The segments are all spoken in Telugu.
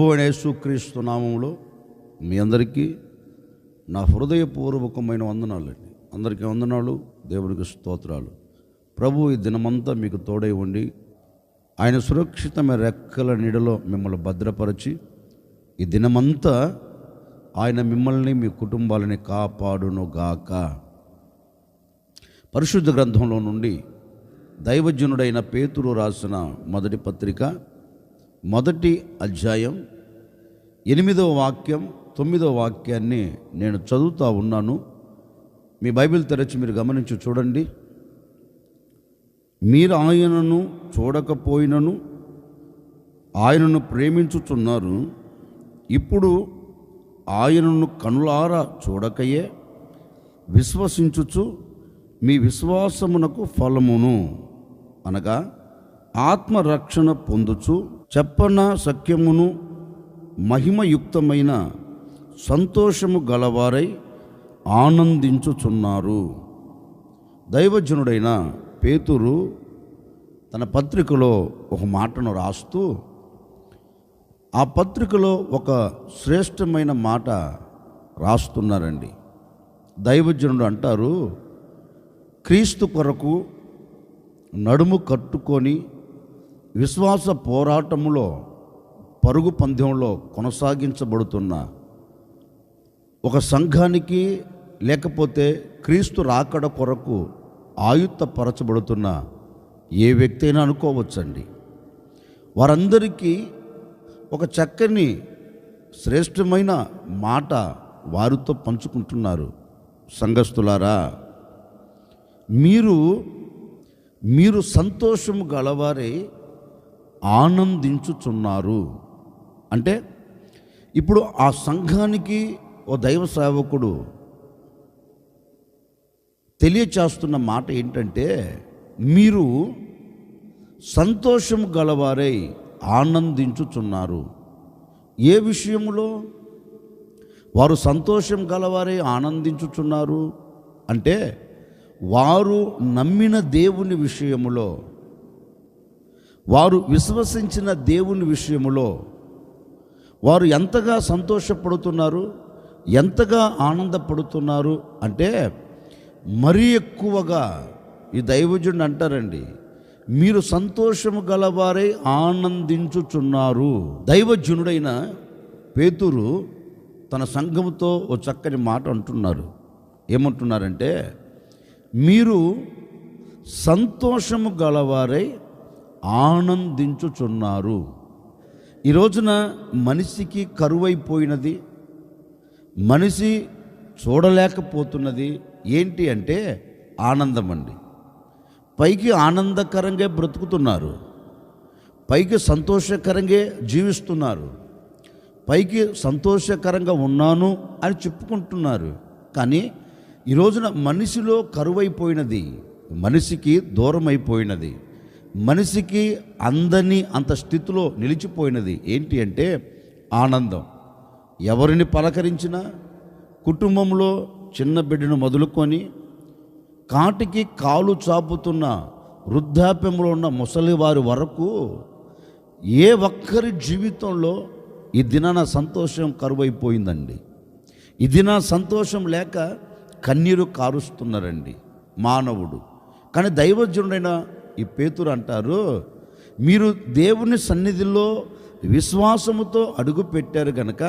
యేసుక్రీస్తు నామంలో మీ అందరికీ నా హృదయపూర్వకమైన వందనాలండి. అందరికీ వందనాలు దేవునికి స్తోత్రాలు. ప్రభు ఈ దినమంతా మీకు తోడై ఉండి ఆయన సురక్షితమైన రెక్కల నీడలో మిమ్మల్ని భద్రపరిచి ఈ దినమంతా ఆయన మిమ్మల్ని మీ కుటుంబాలని కాపాడును గాక పరిశుద్ధ గ్రంథంలో నుండి దైవజనుడైన పేతురు రాసిన మొదటి పత్రిక మొదటి అధ్యాయం ఎనిమిదవ వాక్యం తొమ్మిదవ వాక్యాన్ని నేను చదువుతూ ఉన్నాను. మీ బైబిల్ తెరచి మీరు గమనించి చూడండి. మీరు ఆయనను చూడకపోయినను ఆయనను ప్రేమించుచున్నారు. ఇప్పుడు ఆయనను కనులారా చూడకయే విశ్వసించుచు మీ విశ్వాసమునకు ఫలమును అనగా ఆత్మరక్షణ పొందుచు చెప్పన సఖ్యమును మహిమయుక్తమైన సంతోషము గలవారై ఆనందించుచున్నారు. దైవజనుడైన పేతురు తన పత్రికలో ఒక మాటను రాస్తూ ఆ పత్రికలో ఒక శ్రేష్టమైన మాట రాస్తున్నారండి. దైవజనుడు అంటారు క్రీస్తు కొరకు నడుము కట్టుకొని విశ్వాస పోరాటములో పరుగు పందెంలో కొనసాగించబడుతున్న ఒక సంఘానికి లేకపోతే క్రీస్తు రాకడ కొరకు ఆయుత్తపరచబడుతున్న ఏ వ్యక్తి అయినా అనుకోవచ్చండి. వారందరికీ ఒక చక్కని శ్రేష్టమైన మాట వారితో పంచుకుంటున్నారు. సంఘస్థులారా మీరు మీరు సంతోషము గలవారే ఆనందించుచున్నారు. అంటే ఇప్పుడు ఆ సంఘానికి ఓ దైవ సేవకుడు తెలియచేస్తున్న మాట ఏంటంటే మీరు సంతోషం గలవారై ఆనందించుచున్నారు. ఏ విషయంలో? వారు సంతోషం గలవారై ఆనందించుచున్నారు. అంటే వారు నమ్మిన దేవుని విషయములో వారు విశ్వసించిన దేవుని విషయములో వారు ఎంతగా సంతోషపడుతున్నారు ఎంతగా ఆనందపడుతున్నారు అంటే మరీ ఎక్కువగా ఈ దైవజుడిని అంటారండి మీరు సంతోషము గలవారై ఆనందించుచున్నారు. దైవజనుడైన పేతురు తన సంఘముతో ఓ చక్కని మాట అంటున్నారు. ఏమంటున్నారంటే మీరు సంతోషము గలవారై ఆనందించుచున్నారు. ఈ రోజున మనిషికి కరువైపోయినది మనిషి చూడలేకపోతున్నది ఏంటి అంటే ఆనందం అండి పైకి ఆనందకరంగా బ్రతుకుతున్నారు పైకి సంతోషకరంగా జీవిస్తున్నారు పైకి సంతోషకరంగా ఉన్నాను అని చెప్పుకుంటున్నారు. కానీ ఈ రోజున మనిషిలో కరువైపోయినది మనిషికి దూరం అయిపోయినది మనిషికి అందని అంత స్థితిలో నిలిచిపోయినది ఏంటి అంటే ఆనందం. ఎవరిని పలకరించినా కుటుంబంలో చిన్న బిడ్డను మొదలుకొని కాటికి కాలు చాపుతున్న వృద్ధాప్యంలో ఉన్న ముసలివారి వరకు ఏ ఒక్కరి జీవితంలో ఈ దినాన సంతోషం కరువైపోయిందండి. ఈ దిన సంతోషం లేక కన్నీరు కారుస్తున్నారండి మానవుడు. కానీ దైవజనుడైన ఈ పేతురు అంటారు మీరు దేవుని సన్నిధిలో విశ్వాసముతో అడుగు పెట్టారు కనుక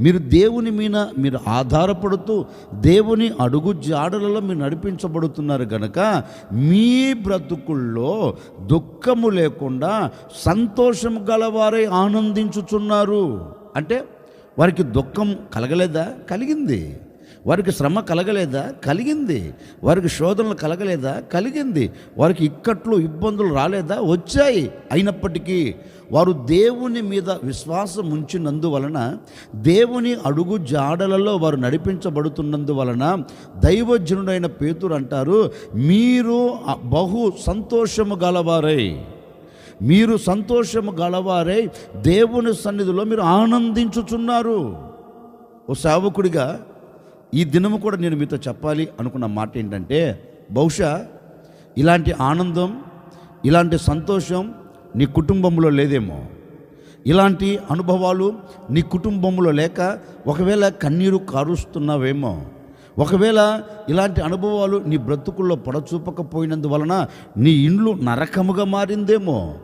మీరు దేవుని మీద మీరు ఆధారపడుతూ దేవుని అడుగు జాడలలో మీరు నడిపించబడుతున్నారు కనుక మీ బ్రతుకుల్లో దుఃఖము లేకుండా సంతోషం గలవారై ఆనందించుచున్నారు. అంటే వారికి దుఃఖం కలగలేదా? కలిగింది. వారికి శ్రమ కలగలేదా? కలిగింది. వారికి శోధనలు కలగలేదా? కలిగింది. వారికి ఇక్కట్లు ఇబ్బందులు రాలేదా? వచ్చాయి. అయినప్పటికీ వారు దేవుని మీద విశ్వాసం ఉంచినందువలన దేవుని అడుగు జాడలలో వారు నడిపించబడుతున్నందువలన దైవజనుడైన పేతురు అంటారు మీరు బహు సంతోషము గలవారై. మీరు సంతోషము గలవారై దేవుని సన్నిధిలో మీరు ఆనందించుచున్నారు. ఓ సేవకుడిగా ఈ దినము కూడా నేను మీతో చెప్పాలి అనుకున్న మాట ఏంటంటే బహుశా ఇలాంటి ఆనందం ఇలాంటి సంతోషం నీ కుటుంబంలో లేదేమో. ఇలాంటి అనుభవాలు నీ కుటుంబంలో లేక ఒకవేళ కన్నీరు కారుస్తున్నావేమో. ఒకవేళ ఇలాంటి అనుభవాలు నీ బ్రతుకుల్లో పడచూపకపోయినందువలన నీ ఇండ్లు నరకముగా మారిందేమో.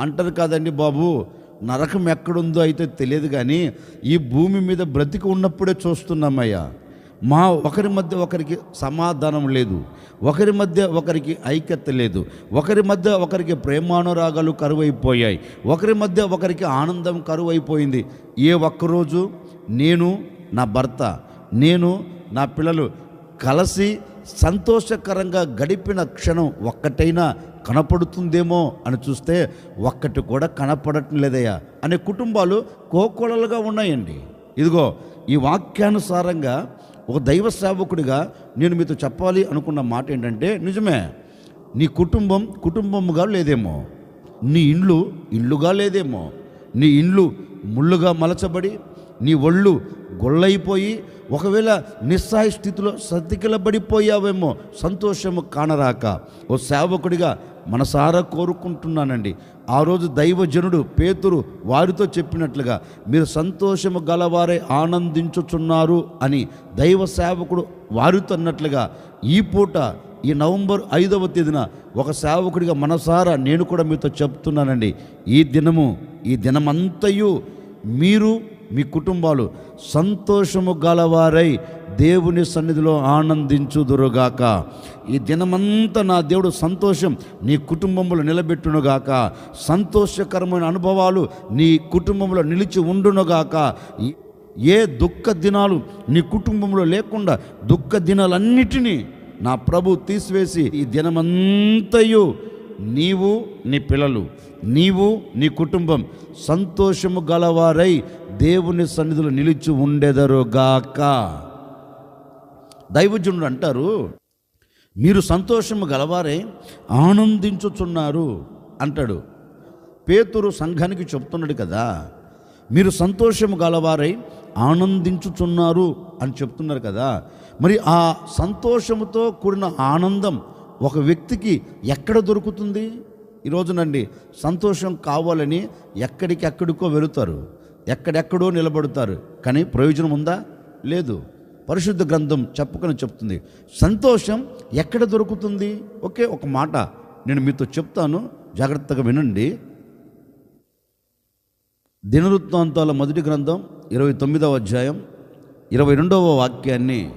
అంటారు కాదండి బాబు నరకం ఎక్కడుందో అయితే తెలియదు కానీ ఈ భూమి మీద బ్రతికి ఉన్నప్పుడే చూస్తున్నామయ్యా. మా ఒకరి మధ్య ఒకరికి సమాధానం లేదు. ఒకరి మధ్య ఒకరికి ఐక్యత లేదు. ఒకరి మధ్య ఒకరికి ప్రేమానురాగాలు కరువైపోయాయి. ఒకరి మధ్య ఒకరికి ఆనందం కరువైపోయింది. ఏ ఒక్కరోజు నేను నా భర్త నేను నా పిల్లలు కలిసి సంతోషకరంగా గడిపిన క్షణం ఒక్కటైనా కనపడుతుందేమో అని చూస్తే ఒక్కటి కూడా కనపడటం లేదయ్యా అనే కుటుంబాలు కోకొలలుగా ఉన్నాయండి. ఇదిగో ఈ వాక్యానుసారంగా ఒక దైవ సేవకుడిగా నేను మీతో చెప్పాలి అనుకున్న మాట ఏంటంటే నిజమే నీ కుటుంబం కుటుంబముగా లేదేమో నీ ఇండ్లు ఇల్లుగా లేదేమో నీ ఇండ్లు ముళ్ళుగా మలచబడి నీ ఒళ్ళు గొల్లైపోయి ఒకవేళ నిస్సాయ స్థితిలో సతికిలబడిపోయావేమో సంతోషము కానరాక ఓ సేవకుడిగా మనసారా కోరుకుంటున్నానండి. ఆ రోజు దైవజనుడు పేతురు వారితో చెప్పినట్లుగా మీరు సంతోషము గలవారే ఆనందించుచున్నారు అని దైవ సేవకుడు వారితో అన్నట్లుగా ఈ పూట ఈ నవంబర్ ఐదవ తేదీన ఒక సేవకుడిగా మనసారా నేను కూడా మీతో చెప్తున్నానండి. ఈ దినము ఈ దినమంతయు మీరు మీ కుటుంబాలు సంతోషము గలవారై దేవుని సన్నిధిలో ఆనందించుదురుగాక ఈ దినమంతా నా దేవుడు సంతోషం నీ కుటుంబంలో నిలబెట్టునుగాక సంతోషకరమైన అనుభవాలు నీ కుటుంబంలో నిలిచి ఉండునుగాక ఏ దుఃఖ దినాలు నీ కుటుంబంలో లేకుండా దుఃఖ దినాలన్నిటినీ నా ప్రభు తీసివేసి ఈ దినమంతయు నీవు నీ పిల్లలు నీవు నీ కుటుంబం సంతోషము గలవారై దేవుని సన్నిధిలో నిలిచి ఉండెదరుగాక దైవజనుడు అంటారు మీరు సంతోషము గలవారే ఆనందించుచున్నారు అంటాడు. పేతురు సంఘానికి చెప్తున్నాడు కదా మీరు సంతోషము గలవారై ఆనందించుచున్నారు అని చెప్తున్నారు కదా. మరి ఆ సంతోషముతో కూడిన ఆనందం ఒక వ్యక్తికి ఎక్కడ దొరుకుతుంది? ఈరోజునండి సంతోషం కావాలని ఎక్కడికి ఎక్కడికో వెళుతారు. ఎక్కడెక్కడో నిలబడతారు. కానీ ప్రయోజనం ఉందా? లేదు. పరిశుద్ధ గ్రంథం చెప్పుకొని చెప్తుంది. సంతోషం ఎక్కడ దొరుకుతుంది? ఒకే ఒక మాట నేను మీతో చెప్తాను. జాగ్రత్తగా వినండి. దినవృత్తాంతాల మొదటి గ్రంథం ఇరవై తొమ్మిదవ అధ్యాయం ఇరవై రెండవ వాక్యాన్ని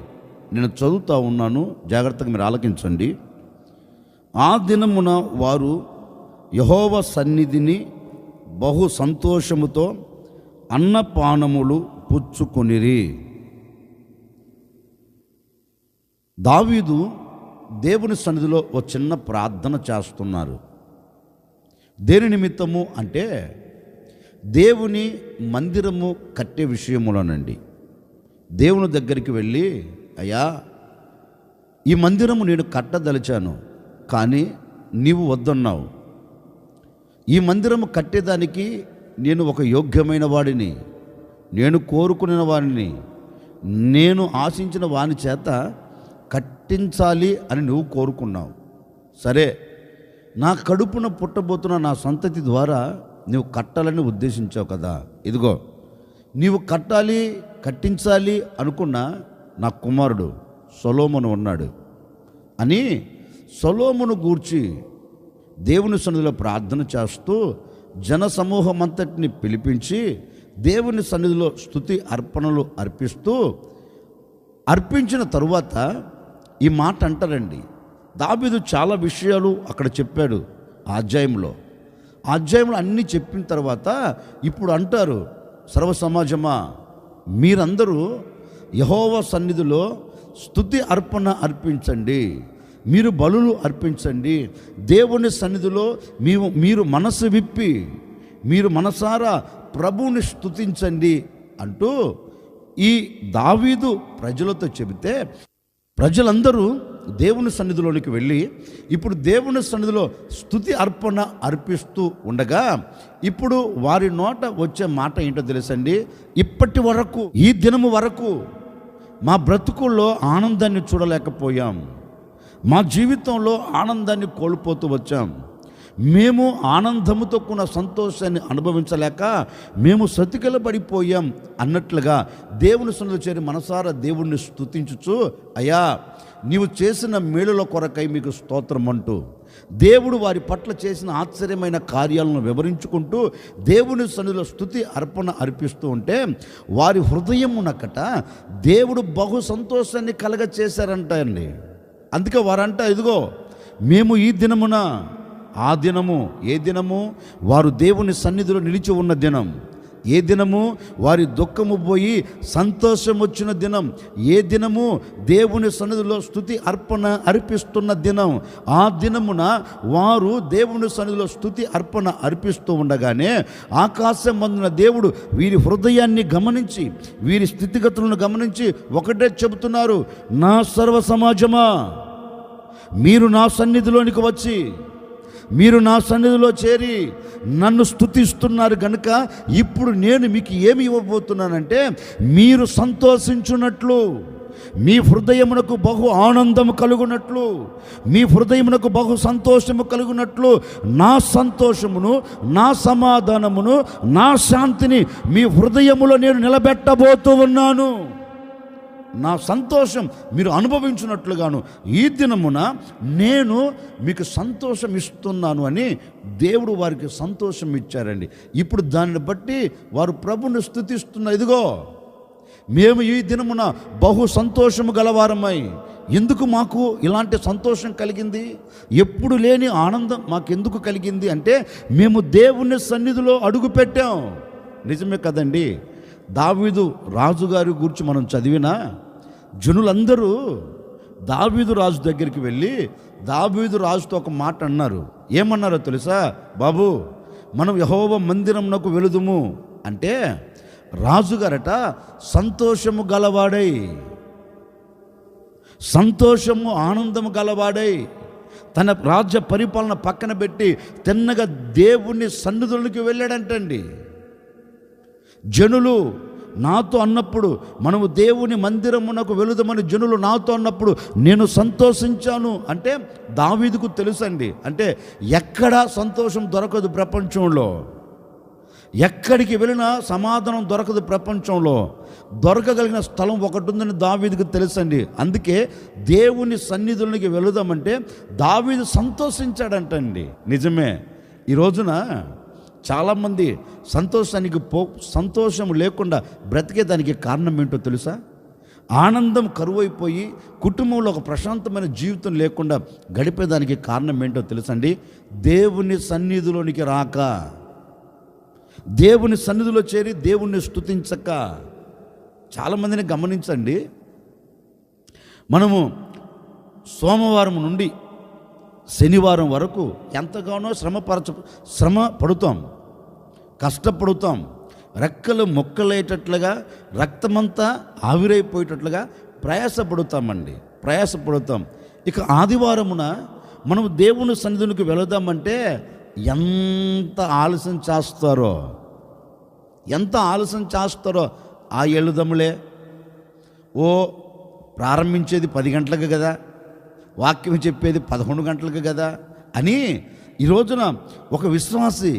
నేను చదువుతూ ఉన్నాను. జాగ్రత్తగా మీరు ఆలకించండి. ఆ దినమున వారు యహోవ సన్నిధిని బహు సంతోషముతో అన్నపానములు పుచ్చుకొనిరి. దావీదు దేవుని సన్నిధిలో ఒక చిన్న ప్రార్థన చేస్తున్నారు. దేని నిమిత్తము అంటే దేవుని మందిరము కట్టే విషయములోనండి. దేవుని దగ్గరికి వెళ్ళి అయ్యా ఈ మందిరము నేను కట్టదలిచాను కానీ నీవు వద్దన్నావు. ఈ మందిరము కట్టేదానికి నేను ఒక యోగ్యమైన వాడిని నేను కోరుకున్న వాడిని నేను ఆశించిన వాని చేత కట్టించాలి అని నువ్వు కోరుకున్నావు. సరే నా కడుపున పుట్టబోతున్న నా సంతతి ద్వారా నువ్వు కట్టాలని ఉద్దేశించావు కదా. ఇదిగో నీవు కట్టాలి కట్టించాలి అనుకున్న నా కుమారుడు సొలోమును ఉన్నాడు అని సొలోమును గూర్చి దేవుని సన్నిధిలో ప్రార్థన చేస్తూ జన సమూహం అంతటిని పిలిపించి దేవుని సన్నిధిలో స్థుతి అర్పణలు అర్పిస్తూ అర్పించిన తరువాత ఈ మాట అంటారండి. దాబిదు చాలా విషయాలు అక్కడ చెప్పాడు ఆ అధ్యాయంలో. ఆ అధ్యాయంలో అన్నీ చెప్పిన తర్వాత ఇప్పుడు అంటారు సర్వ సమాజమా మీరందరూ యహోవ సన్నిధిలో స్థుతి అర్పణ అర్పించండి. మీరు బలులు అర్పించండి. దేవుని సన్నిధిలో మేము మీరు మనసు విప్పి మీరు మనసారా ప్రభువుని స్తుతించండి అంటూ ఈ దావీదు ప్రజలతో చెబితే ప్రజలందరూ దేవుని సన్నిధిలోనికి వెళ్ళి ఇప్పుడు దేవుని సన్నిధిలో స్థుతి అర్పణ అర్పిస్తూ ఉండగా ఇప్పుడు వారి నోట వచ్చే మాట ఏంటో తెలుసండి? ఇప్పటి వరకు ఈ దినము వరకు మా బ్రతుకుల్లో ఆనందాన్ని చూడలేకపోయాం. మా జీవితంలో ఆనందాన్ని కోల్పోతూ వచ్చాం. మేము ఆనందముతో కూడిన సంతోషాన్ని అనుభవించలేక మేము సతికిలబడిపోయాం అన్నట్లుగా దేవుని సన్నిధిలో చేరి మనసారా దేవుణ్ణి స్తుతించుచు అయ్యా నీవు చేసిన మేలుల కొరకై మీకు స్తోత్రం అంటూ దేవుడు వారి పట్ల చేసిన ఆశ్చర్యమైన కార్యాలను వివరించుకుంటూ దేవుని సన్నిధిలో స్థుతి అర్పణ అర్పిస్తూ ఉంటే వారి హృదయమునకట దేవుడు బహు సంతోషాన్ని కలగ చేశారంట అండి అందుకే వారంట ఇదిగో మేము ఈ దినమున ఆ దినము ఏ దినము వారు దేవుని సన్నిధిలో నిలిచి ఉన్న దినం. ఏ దినము వారి దుఃఖము పోయి సంతోషం వచ్చిన దినం. ఏ దినము దేవుని సన్నిధిలో స్థుతి అర్పణ అర్పిస్తున్న దినం. ఆ దినమున వారు దేవుని సన్నిధిలో స్థుతి అర్పణ అర్పిస్తూ ఉండగానే ఆకాశం మందున దేవుడు వీరి హృదయాన్ని గమనించి వీరి స్థితిగతులను గమనించి ఒకటే చెబుతున్నారు నా సర్వ సమాజమా? మీరు నా సన్నిధిలోనికి వచ్చి మీరు నా సన్నిధిలో చేరి నన్ను స్తుతిస్తున్నారు కనుక ఇప్పుడు నేను మీకు ఏమి ఇవ్వబోతున్నానంటే మీరు సంతోషించున్నట్లు మీ హృదయమునకు బహు ఆనందము కలుగునట్లు మీ హృదయమునకు బహు సంతోషము కలుగునట్లు నా సంతోషమును నా సమాధానమును నా శాంతిని మీ హృదయములో నేను నిలబెట్టబోతూ ఉన్నాను. నా సంతోషం మీరు అనుభవించినట్లుగాను ఈ దినమున నేను మీకు సంతోషం ఇస్తున్నాను అని దేవుడు వారికి సంతోషం ఇచ్చారండి. ఇప్పుడు దాన్ని బట్టి వారు ప్రభుని స్థుతిస్తున్న ఇదిగో మేము ఈ దినమున బహు సంతోషము గలవారమై ఎందుకు మాకు ఇలాంటి సంతోషం కలిగింది? ఎప్పుడు లేని ఆనందం మాకెందుకు కలిగింది అంటే మేము దేవుని సన్నిధిలో అడుగు పెట్టాం. నిజమే కదండి. దావీదు రాజుగారి గురించి మనం చదివినా జనులందరూ దావీదు రాజు దగ్గరికి వెళ్ళి దావీదు రాజుతో ఒక మాట అన్నారు. ఏమన్నారో తెలుసా? బాబు మనం యహోవ మందిరంనకు వెళుదుము అంటే రాజుగారట సంతోషము గలవాడై సంతోషము ఆనందము గలవాడై తన రాజ్య పరిపాలన పక్కన పెట్టి తిన్నగా దేవుని సన్నిధులకి వెళ్ళాడంటండి. జనులు నాతో అన్నప్పుడు మనము దేవుని మందిరమునకు వెళుదామని జనులు నాతో అన్నప్పుడు నేను సంతోషించాను. అంటే దావీదుకు తెలుసండి. అంటే ఎక్కడా సంతోషం దొరకదు ప్రపంచంలో. ఎక్కడికి వెళ్ళినా సమాధానం దొరకదు ప్రపంచంలో. దొరకగలిగిన స్థలం ఒకటి ఉందని దావీదుకు తెలుసండి. అందుకే దేవుని సన్నిధులకి వెళుదామంటే దావీదు సంతోషించాడంటండి. నిజమే. ఈ రోజున చాలామంది సంతోషానికి పో సంతోషం లేకుండా బ్రతికేదానికి కారణం ఏంటో తెలుసా? ఆనందం కరువైపోయి కుటుంబంలో ఒక ప్రశాంతమైన జీవితం లేకుండా గడిపేదానికి కారణం ఏంటో తెలుసండి? దేవుని సన్నిధిలోనికి రాక. దేవుని సన్నిధిలో చేరి దేవుణ్ణి స్తుతించక. చాలామందిని గమనించండి. మనము సోమవారం నుండి శనివారం వరకు ఎంతగానో శ్రమపరచ శ్రమ పడుతాం. కష్టపడుతాం. రెక్కలు మొక్కలేటట్లుగా రక్తమంతా ఆవిరైపోయేటట్లుగా ప్రయాసపడుతామండి. ప్రయాసపడుతాం. ఇక ఆదివారమున మనం దేవుని సన్నిధునికి వెళదామంటే ఎంత ఆలస్యం చేస్తారో ఎంత ఆలస్యం చేస్తారో ఆ ఎలుదములే ఓ ప్రారంభించేది పది గంటలకు కదా వాక్యం చెప్పేది పదకొండు గంటలకు కదా అని ఈ రోజున ఒక విశ్వాసి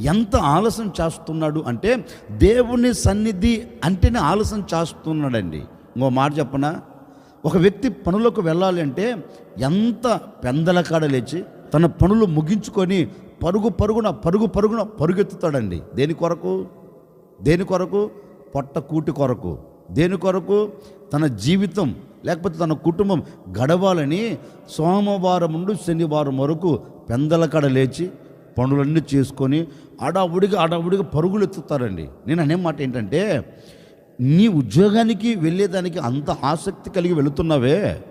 ఎంత ఆలస్యం చేస్తున్నాడు అంటే దేవుని సన్నిధి అంటేనే ఆలస్యం చేస్తున్నాడండి. ఇంకో మాట చెప్పనా? ఒక వ్యక్తి పనులకు వెళ్ళాలి అంటే ఎంత పెందల కాడ లేచి తన పనులు ముగించుకొని పరుగు పరుగున పరుగు పరుగున పరుగెత్తుతాడండి. దేని కొరకు? దేని కొరకు? పొట్ట కూటి కొరకు. దేని కొరకు? తన జీవితం లేకపోతే తన కుటుంబం గడవాలని సోమవారం నుండి శనివారం వరకు పెందల కడ లేచి పనులన్నీ చేసుకొని అడావుడిగా అడావుడిగా పరుగులు ఎత్తుతారండి. నేను అనే మాట ఏంటంటే నీ ఉద్యోగానికి వెళ్ళేదానికి అంత ఆసక్తి కలిగి వెళుతున్నావే.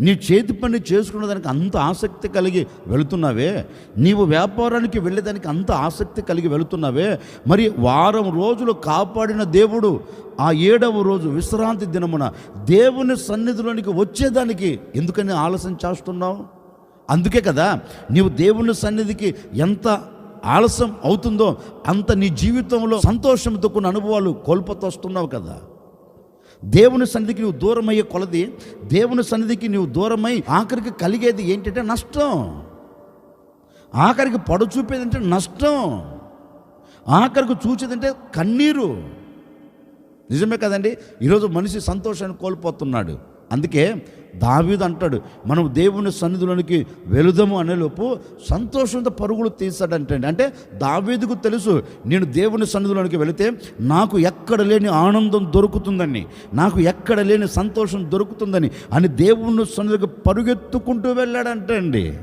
నీ చేతి పని చేసుకునేదానికి అంత ఆసక్తి కలిగి వెళుతున్నావే. నీవు వ్యాపారానికి వెళ్ళేదానికి అంత ఆసక్తి కలిగి వెళుతున్నావే. మరి వారం రోజులు కాపాడిన దేవుడు ఆ ఏడవ రోజు విశ్రాంతి దినమున దేవుని సన్నిధిలోనికి వచ్చేదానికి ఎందుకని ఆలస్యం చేస్తున్నావు? అందుకే కదా నీవు దేవుని సన్నిధికి ఎంత ఆలస్యం అవుతుందో అంత నీ జీవితంలో సంతోషంతో కొన్ని అనుభవాలు కోల్పోతూ వస్తున్నావు కదా. దేవుని సన్నిధికి నువ్వు దూరమయ్యే కొలది దేవుని సన్నిధికి నువ్వు దూరమై ఆఖరికి కలిగేది ఏంటంటే నష్టం. ఆఖరికి పడు చూపేదంటే నష్టం. ఆఖరికి చూచేదంటే కన్నీరు. నిజమే కదండి? ఈరోజు మనిషి సంతోషాన్ని కోల్పోతున్నాడు. అందుకే దావీదు అంటాడు మనం దేవుని సన్నిధిలోనికి వెళుదాము అనేలోపు సంతోషంతో పరుగులు తీస్తాడంటే అంటే దావీదుకు తెలుసు నేను దేవుని సన్నిధిలోనికి వెళితే నాకు ఎక్కడ లేని ఆనందం దొరుకుతుందని నాకు ఎక్కడ లేని సంతోషం దొరుకుతుందని అని దేవుని సన్నిధికి పరుగెత్తుకుంటూ వెళ్ళాడంటండి.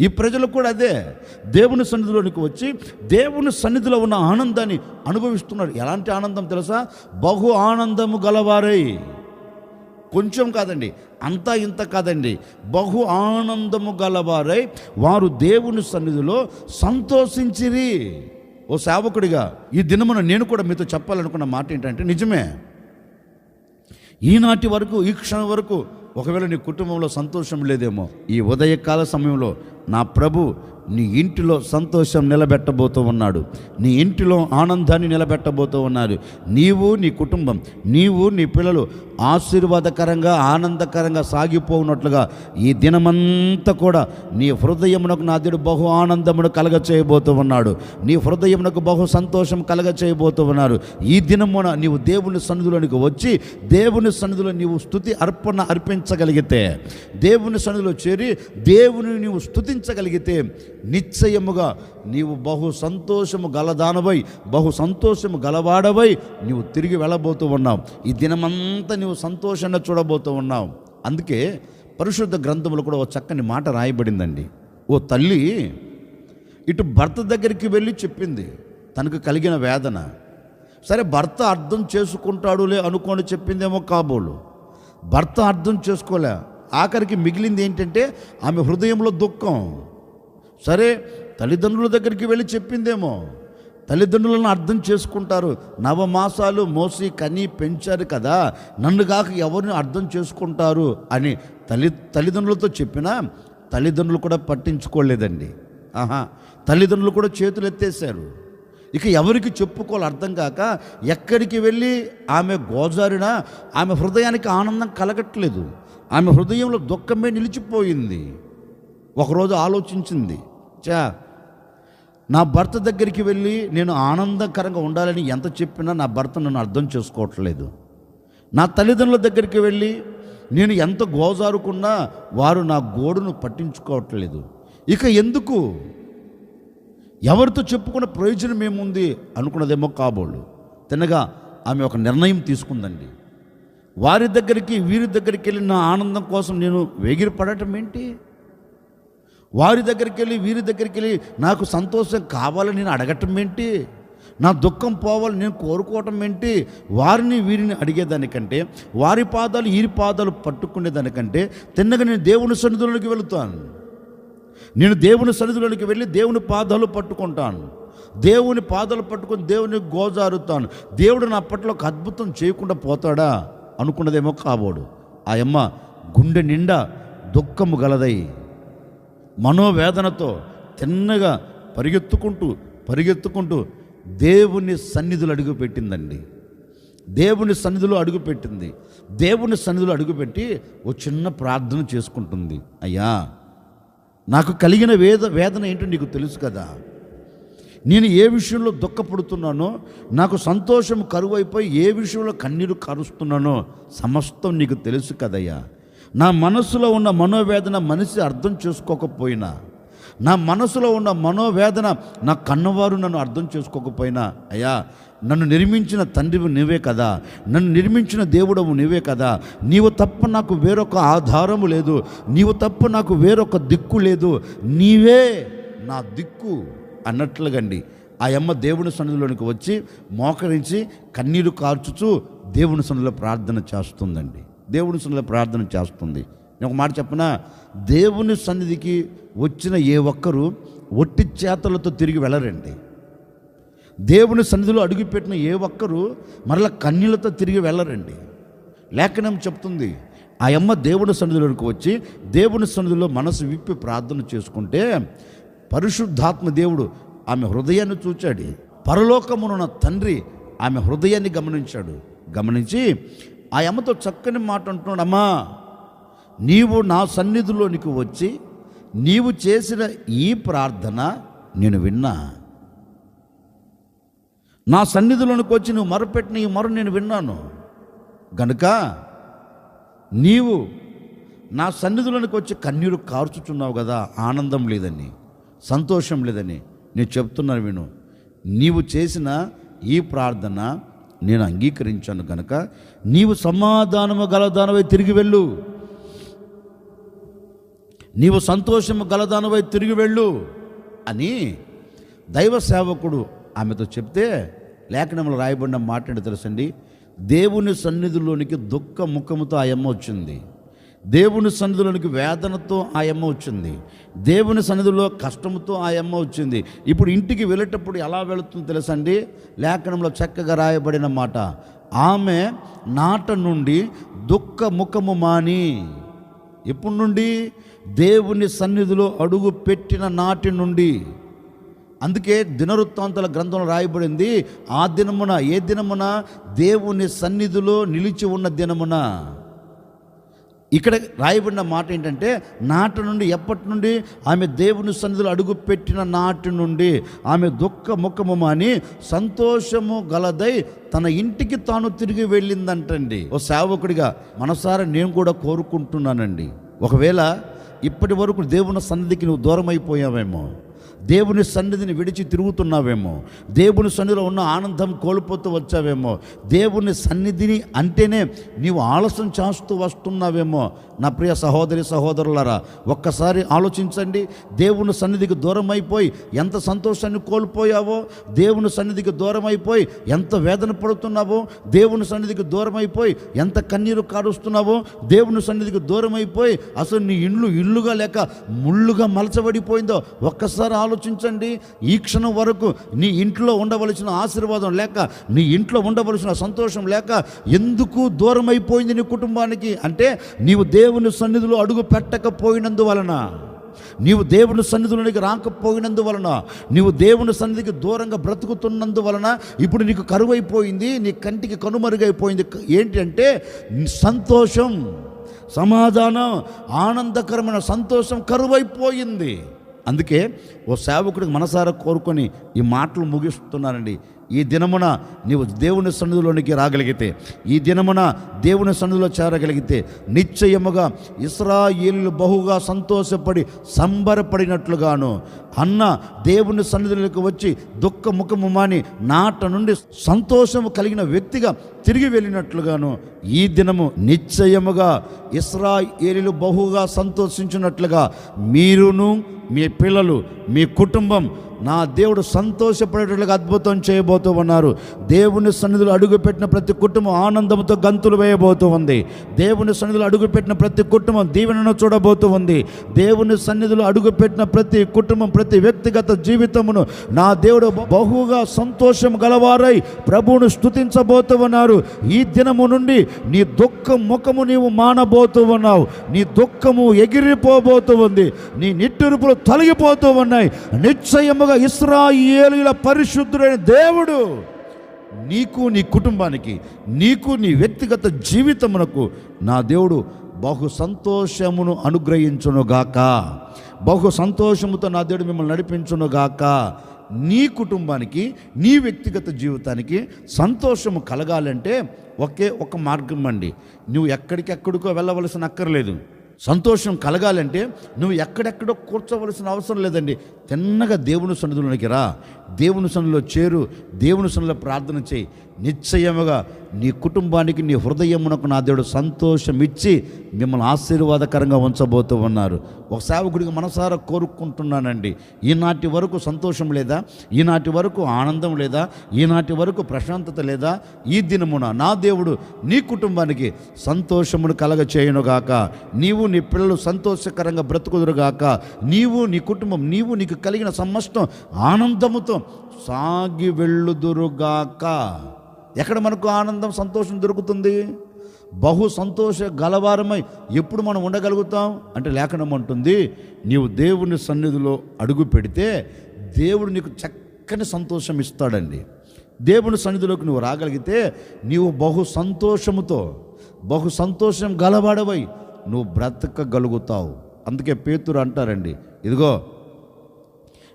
ఈ ప్రజలు కూడా అదే దేవుని సన్నిధిలోనికి వచ్చి దేవుని సన్నిధిలో ఉన్న ఆనందాన్ని అనుభవిస్తున్నారు. ఎలాంటి ఆనందం తెలుసా? బహు ఆనందము గలవారై. కొంచెం కాదండి అంతా ఇంత కాదండి. బహు ఆనందము గలవారై వారు దేవుని సన్నిధిలో సంతోషించిరి. ఓ సేవకుడిగా ఈ దినమున నేను కూడా మీతో చెప్పాలనుకున్న మాట ఏంటంటే నిజమే. ఈనాటి వరకు ఈ క్షణం వరకు ఒకవేళ నీ కుటుంబంలో సంతోషం లేదేమో ఈ ఉదయకాల సమయంలో నా ప్రభు నీ ఇంటిలో సంతోషం నిలబెట్టబోతూ ఉన్నాడు. నీ ఇంటిలో ఆనందాన్ని నిలబెట్టబోతూ ఉన్నారు నీవు నీ కుటుంబం నీవు నీ పిల్లలు ఆశీర్వాదకరంగా ఆనందకరంగా సాగిపోనట్లుగా ఈ దినమంతా కూడా నీ హృదయమునకు నా దేవుడు బహు ఆనందమును కలగ చేయబోతూ ఉన్నాడు. నీ హృదయమునకు బహు సంతోషం కలగ చేయబోతూ ఉన్నారు ఈ దినమున నీవు దేవుని సన్నిధిలోనికి వచ్చి దేవుని సన్నిధిలో నీవు స్థుతి అర్పణ అర్పించగలిగితే దేవుని సన్నిధిలో చేరి దేవుని నీవు స్థుతి గుర్తించగలిగితే నిశ్చయముగా నీవు బహు సంతోషము గలదానవై బహు సంతోషము గలవాడవై నీవు తిరిగి వెళ్ళబోతూ ఉన్నావు. ఈ దినమంతా నీవు సంతోషంగా చూడబోతూ ఉన్నావు. అందుకే పరిశుద్ధ గ్రంథములు కూడా ఓ చక్కని మాట రాయబడిందండి. ఓ తల్లి ఇటు భర్త దగ్గరికి వెళ్ళి చెప్పింది తనకు కలిగిన వేదన. సరే భర్త అర్థం చేసుకుంటాడులే అనుకొని చెప్పిందేమో కాబోలు. భర్త అర్థం చేసుకోలే. ఆఖరికి మిగిలింది ఏంటంటే ఆమె హృదయంలో దుఃఖం. సరే తల్లిదండ్రుల దగ్గరికి వెళ్ళి చెప్పిందేమో. తల్లిదండ్రులను అర్థం చేసుకుంటారు. నవమాసాలు మోసి కని పెంచారు కదా నన్ను కాక ఎవరిని అర్థం చేసుకుంటారు అని తల్లి తల్లిదండ్రులతో చెప్పినా తల్లిదండ్రులు కూడా పట్టించుకోలేదండి. ఆహా తల్లిదండ్రులు కూడా చేతులు ఎత్తేశారు. ఇక ఎవరికి చెప్పుకోవాలి అర్థం కాక ఎక్కడికి వెళ్ళి ఆమె గోజారినా ఆమె హృదయానికి ఆనందం కలగట్లేదు. ఆమె హృదయంలో దుఃఖమే నిలిచిపోయింది. ఒకరోజు ఆలోచించింది చా నా భర్త దగ్గరికి వెళ్ళి నేను ఆనందకరంగా ఉండాలని ఎంత చెప్పినా నా భర్త నన్ను అర్థం చేసుకోవట్లేదు. నా తల్లిదండ్రుల దగ్గరికి వెళ్ళి నేను ఎంత గోజారుకున్నా వారు నా గోడును పట్టించుకోవట్లేదు. ఇక ఎందుకు? ఎవరితో చెప్పుకున్న ప్రయోజనం ఏముంది అనుకున్నదేమో కాబోళ్ళు తినగా ఆమె ఒక నిర్ణయం తీసుకుందండి. వారి దగ్గరికి వీరి దగ్గరికి వెళ్ళి నా ఆనందం కోసం నేను వెగిరి పడటం ఏంటి? వారి దగ్గరికి వెళ్ళి వీరి దగ్గరికి వెళ్ళి నాకు సంతోషం కావాలని నేను అడగటం ఏంటి? నా దుఃఖం పోవాలని నేను కోరుకోవటం ఏంటి? వారిని వీరిని అడిగేదానికంటే వారి పాదాలు వీరి పాదాలు పట్టుకునేదానికంటే తిన్నగా నేను దేవుని సన్నిధులకి వెళుతాను. నేను దేవుని సన్నిధులకి వెళ్ళి దేవుని పాదాలు పట్టుకుంటాను. దేవుని పాదాలు పట్టుకొని దేవుని గోజారుతాను. దేవుడు నా పట్ల ఒక అద్భుతం చేయకుండా పోతాడా? అనుకున్నదేమో కాబోడు. ఆ అమ్మ గుండె నిండా దుఃఖము గలదై మనోవేదనతో తిన్నగా పరిగెత్తుకుంటూ పరిగెత్తుకుంటూ దేవుని సన్నిధులు అడుగుపెట్టిందండి. దేవుని సన్నిధిలో అడుగుపెట్టింది. దేవుని సన్నిధిలో అడుగుపెట్టి ఓ చిన్న ప్రార్థన చేసుకుంటుంది. అయ్యా నాకు కలిగిన వేద వేదన ఏంటో నీకు తెలుసు కదా. నేను ఏ విషయంలో దుఃఖపడుతున్నానో నాకు సంతోషం కరువైపోయి ఏ విషయంలో కన్నీరు కరుస్తున్నానో సమస్తం నీకు తెలుసు కదయ్యా. నా మనసులో ఉన్న మనోవేదన మనిషి అర్థం చేసుకోకపోయినా నా మనసులో ఉన్న మనోవేదన నా కన్నవారు నన్ను అర్థం చేసుకోకపోయినా అయ్యా నన్ను నిర్మించిన తండ్రి నువ్వే కదా నన్ను నిర్మించిన దేవుడవు నువ్వే కదా నీవు తప్ప నాకు వేరొక ఆధారము లేదు నీవు తప్ప నాకు వేరొక దిక్కు లేదు నీవే నా దిక్కు. అన్నట్లుగండి. ఆ అమ్మ దేవుని సన్నిధిలోనికి వచ్చి మోకరించి కన్నీరు కార్చుచూ దేవుని సన్నిధిలో ప్రార్థన చేస్తుందండి. దేవుని సన్నిధిలో ప్రార్థన చేస్తుంది. నేను ఒక మాట చెప్పనా? దేవుని సన్నిధికి వచ్చిన ఏ ఒక్కరు ఒట్టి చేతలతో తిరిగి వెళ్ళరండి. దేవుని సన్నిధిలో అడుగుపెట్టిన ఏ ఒక్కరు మరల కన్నీళ్ళతో తిరిగి వెళ్ళరండి. లేఖనం చెప్తుంది ఆ అమ్మ దేవుని సన్నిధిలోకి వచ్చి దేవుని సన్నిధిలో మనసు విప్పి ప్రార్థన చేసుకుంటే పరిశుద్ధాత్మ దేవుడు ఆమె హృదయాన్ని చూచాడు. పరలోకమునున్న తండ్రి ఆమె హృదయాన్ని గమనించాడు. గమనించి ఆ అమ్మతో చక్కని మాట అంటున్నాడు అమ్మా నీవు నా సన్నిధిలోనికి వచ్చి నీవు చేసిన ఈ ప్రార్థన నేను విన్నా. నా సన్నిధిలోనికి వచ్చి నువ్వు మొరపెట్టిన ఈ మొర నేను విన్నాను. గనుక నీవు నా సన్నిధిలోనికి వచ్చి కన్నీరు కార్చుచున్నావు కదా ఆనందం లేదని. సంతోషం లేదని నేను చెప్తున్నాను విను. నీవు చేసిన ఈ ప్రార్థన నేను అంగీకరించాను కనుక నీవు సమాధానము గలదానవై తిరిగి వెళ్ళు. నీవు సంతోషము గలదానవై తిరిగి వెళ్ళు అని దైవ సేవకుడు ఆమెతో చెప్తే లేఖనంలో రాయబడిన మాట్లాడి తెలుసండి. దేవుని సన్నిధిలోనికి దుఃఖ ముఖముతో ఆ అమ్మ వచ్చింది. దేవుని సన్నిధిలోనికి వేదనతో ఆ వచ్చింది. దేవుని సన్నిధిలో కష్టంతో ఆ వచ్చింది. ఇప్పుడు ఇంటికి వెళ్ళేటప్పుడు ఎలా వెళుతుందో తెలుసండి? లేఖనంలో చక్కగా రాయబడిన మాట. ఆమె నాట నుండి దుఃఖ ముఖము మాని. ఎప్పటి నుండి? దేవుని సన్నిధిలో అడుగు పెట్టిన నాటి నుండి. అందుకే దినవృత్తాంతాల గ్రంథంలో రాయబడింది ఆ దినమున ఏ దినమున? దేవుని సన్నిధిలో నిలిచి ఉన్న దినమున. ఇక్కడ రాయబడిన మాట ఏంటంటే నాటి నుండి ఎప్పటి నుండి ఆమె దేవుని సన్నిధిలో అడుగుపెట్టిన నాటి నుండి ఆమె దుఃఖ ముఖము మాని సంతోషము గలదై తన ఇంటికి తాను తిరిగి వెళ్ళిందంటండి. ఓ సేవకుడిగా మనసారా నేను కూడా కోరుకుంటున్నానండి. ఒకవేళ ఇప్పటి వరకు దేవుని సన్నిధికి నువ్వు దూరం అయిపోయావేమో దేవుని సన్నిధిని విడిచి తిరుగుతున్నావేమో దేవుని సన్నిధిలో ఉన్న ఆనందం కోల్పోతూ వచ్చావేమో దేవుని సన్నిధిని అంటేనే నీవు ఆలస్యం చేస్తూ వస్తున్నావేమో. నా ప్రియ సహోదరి సహోదరులారా ఒక్కసారి ఆలోచించండి దేవుని సన్నిధికి దూరం అయిపోయి ఎంత సంతోషాన్ని కోల్పోయావో దేవుని సన్నిధికి దూరం అయిపోయి ఎంత వేదన పడుతున్నావో దేవుని సన్నిధికి దూరం అయిపోయి ఎంత కన్నీరు కారుస్తున్నావో దేవుని సన్నిధికి దూరం అయిపోయి అసలు నీ ఇల్లు ఇల్లుగా లేక ముళ్ళుగా మలచబడిపోయిందో ఒక్కసారి ఆలోచించండి ఆలోచించండి. ఈ క్షణం వరకు నీ ఇంట్లో ఉండవలసిన ఆశీర్వాదం లేక నీ ఇంట్లో ఉండవలసిన సంతోషం లేక ఎందుకు దూరం అయిపోయింది నీ కుటుంబానికి? అంటే నీవు దేవుని సన్నిధిలో అడుగు పెట్టకపోయినందువలన నీవు దేవుని సన్నిధిలోనికి రాకపోయినందువలన నీవు దేవుని సన్నిధికి దూరంగా బ్రతుకుతున్నందువలన ఇప్పుడు నీకు కరువైపోయింది నీ కంటికి కనుమరుగైపోయింది. ఏంటంటే సంతోషం సమాధానం ఆనందకరమైన సంతోషం కరువైపోయింది. అందుకే ఓ సేవకుడికి మనసారా కోరుకొని ఈ మాటలు ముగిస్తున్నానండి. ఈ దినమున నీవు దేవుని సన్నిధిలోనికి రాగలిగితే ఈ దినమున దేవుని సన్నిధిలో చేరగలిగితే నిశ్చయముగా ఇస్రాయేలు బహుగా సంతోషపడి సంబరపడినట్లుగాను అన్న దేవుని సన్నిధిలోకి వచ్చి దుఃఖ ముఖము మాని నాట నుండి సంతోషము కలిగిన వ్యక్తిగా తిరిగి వెళ్ళినట్లుగాను ఈ దినము నిశ్చయముగా ఇస్రాయేలు బహుగా సంతోషించినట్లుగా మీరును మీ పిల్లలు మీ కుటుంబం నా దేవుడు సంతోషపడేటట్లుగా అద్భుతం చేయబోతూ ఉన్నారు. దేవుని సన్నిధిలో అడుగుపెట్టిన ప్రతి కుటుంబం ఆనందంతో గంతులు వేయబోతూ ఉంది. దేవుని సన్నిధిలో అడుగుపెట్టిన ప్రతి కుటుంబం దీవెనను చూడబోతూ ఉంది. దేవుని సన్నిధిలో అడుగుపెట్టిన ప్రతి కుటుంబం ప్రతి వ్యక్తిగత జీవితమును నా దేవుడు బహుగా సంతోషం గలవారై ప్రభువును స్తుతించబోతూ ఉన్నారు. ఈ దినము నుండి నీ దుఃఖం ముఖము నీవు మానబోతూ ఉన్నావు. నీ దుఃఖము ఎగిరిపోబోతూ ఉంది. నీ నిట్టూర్పులు తొలగిపోతూ ఉన్నాయి. నిశ్చయము నిశ్చయముగా ఇస్రాయేలుల పరిశుద్ధుడైన దేవుడు నీకు నీ కుటుంబానికి నీకు నీ వ్యక్తిగత జీవితమునకు నా దేవుడు బహు సంతోషమును అనుగ్రహించునుగాక బహు సంతోషముతో నా దేవుడు మిమ్మల్ని నడిపించునుగాక నీ కుటుంబానికి నీ వ్యక్తిగత జీవితానికి సంతోషము కలగాలంటే ఒకే ఒక మార్గం అండి. నువ్వు ఎక్కడికెక్కడికో వెళ్ళవలసిన అక్కర్లేదు. సంతోషం కలగాలంటే నువ్వు ఎక్కడెక్కడో కూర్చోవలసిన అవసరం లేదండి. తిన్నగా దేవుని సన్నిధిలోనికి రా. దేవుని సన్నిధిలో చేరు. దేవుని సన్నిధిలో ప్రార్థన చేయి. నిశ్చయముగా నీ కుటుంబానికి నీ హృదయమునకు నా దేవుడు సంతోషం ఇచ్చి మిమ్మల్ని ఆశీర్వాదకరంగా ఉంచబోతూ ఉన్నారు. ఒక సేవకుడికి మనసారా కోరుకుంటున్నానండి. ఈనాటి వరకు సంతోషం లేదా? ఈనాటి వరకు ఆనందం లేదా? ఈనాటి వరకు ప్రశాంతత లేదా? ఈ దినమున నా దేవుడు నీ కుటుంబానికి సంతోషమును కలగ చేయనుగాక నీవు నీ పిల్లలు సంతోషకరంగా బ్రతుకుదురుగాక. నీవు నీ కుటుంబం నీవు నీకు కలిగిన సమస్తం ఆనందముతో సాగి వెళ్ళుదురుగాక. ఎక్కడ మనకు ఆనందం సంతోషం దొరుకుతుంది? బహు సంతోష గలవారమై ఎప్పుడు మనం ఉండగలుగుతాం? అంటే లేఖనం అంటుంది నీవు దేవుని సన్నిధిలో అడుగు పెడితే దేవుడు నీకు చక్కని సంతోషం ఇస్తాడండి. దేవుని సన్నిధిలోకి నువ్వు రాగలిగితే నీవు బహు సంతోషముతో బహు సంతోషం గలవాడవై నువ్వు బ్రతకగలుగుతావు. అందుకే పేతురు అంటారండి ఇదిగో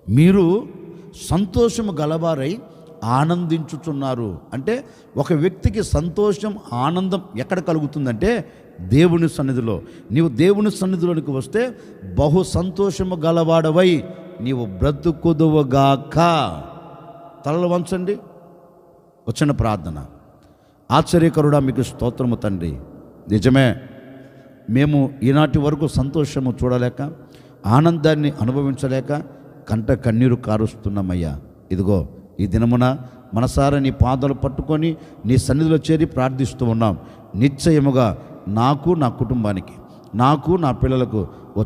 మీరు సంతోషము గలవారై ఆనందించుచున్నారు. అంటే ఒక వ్యక్తికి సంతోషం ఆనందం ఎక్కడ కలుగుతుందంటే దేవుని సన్నిధిలో. నీవు దేవుని సన్నిధిలోనికి వస్తే బహు సంతోషము గలవాడవై నీవు బ్రతుకుదువుగాక. తలలు వంచండి. వచ్చిన ప్రార్థన. ఆశ్చర్యకరుడా మీకు స్తోత్రము తండ్రి. నిజమే మేము ఈనాటి వరకు సంతోషము చూడలేక ఆనందాన్ని అనుభవించలేక కంట కన్నీరు కారుస్తున్నామయ్యా. ఇదిగో ఈ దినమున మనసారా నీ పాదాలు పట్టుకొని నీ సన్నిధిలో చేరి ప్రార్థిస్తూ ఉన్నాం. నిశ్చయముగా నాకు నా కుటుంబానికి నాకు నా పిల్లలకు ఓ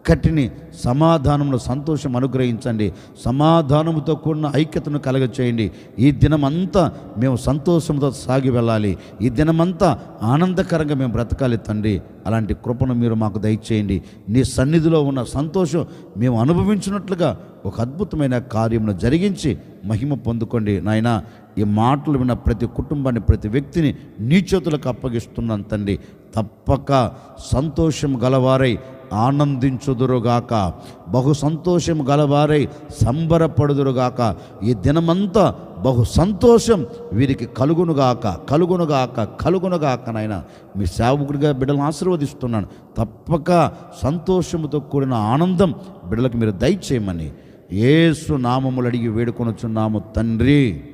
ఒక్కటిని సమాధానంలో సంతోషం అనుగ్రహించండి. సమాధానముతో కూడిన ఐక్యతను కలగచేయండి. ఈ దినమంతా మేము సంతోషంతో సాగి వెళ్ళాలి. ఈ దినమంతా ఆనందకరంగా మేము బ్రతకాలి తండ్రి. అలాంటి కృపను మీరు మాకు దయచేయండి. నీ సన్నిధిలో ఉన్న సంతోషం మేము అనుభవించినట్లుగా ఒక అద్భుతమైన కార్యమును జరిగించి మహిమ పొందుకోండి. నాయన ఈ మాటలు విన్న ప్రతి కుటుంబాన్ని ప్రతి వ్యక్తిని నీ చేతులకు అప్పగిస్తున్నాను తండ్రి. తప్పక సంతోషం గలవారై ఆనందించుదురుగాక. బహు సంతోషం గలవారై సంబరపడుదురుగాక. ఈ దినమంతా బహు సంతోషం వీరికి కలుగునుగాక కలుగునుగాక కలుగునుగాక నాయన. మీ సేవకుడిగా బిడ్డలను ఆశీర్వదిస్తున్నాను. తప్పక సంతోషముతో కూడిన ఆనందం బిడ్డలకు మీరు దయచేయమని ఏసు నామములు అడిగి వేడుకొనొచ్చున్నాము తండ్రి.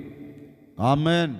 ఆమెన్.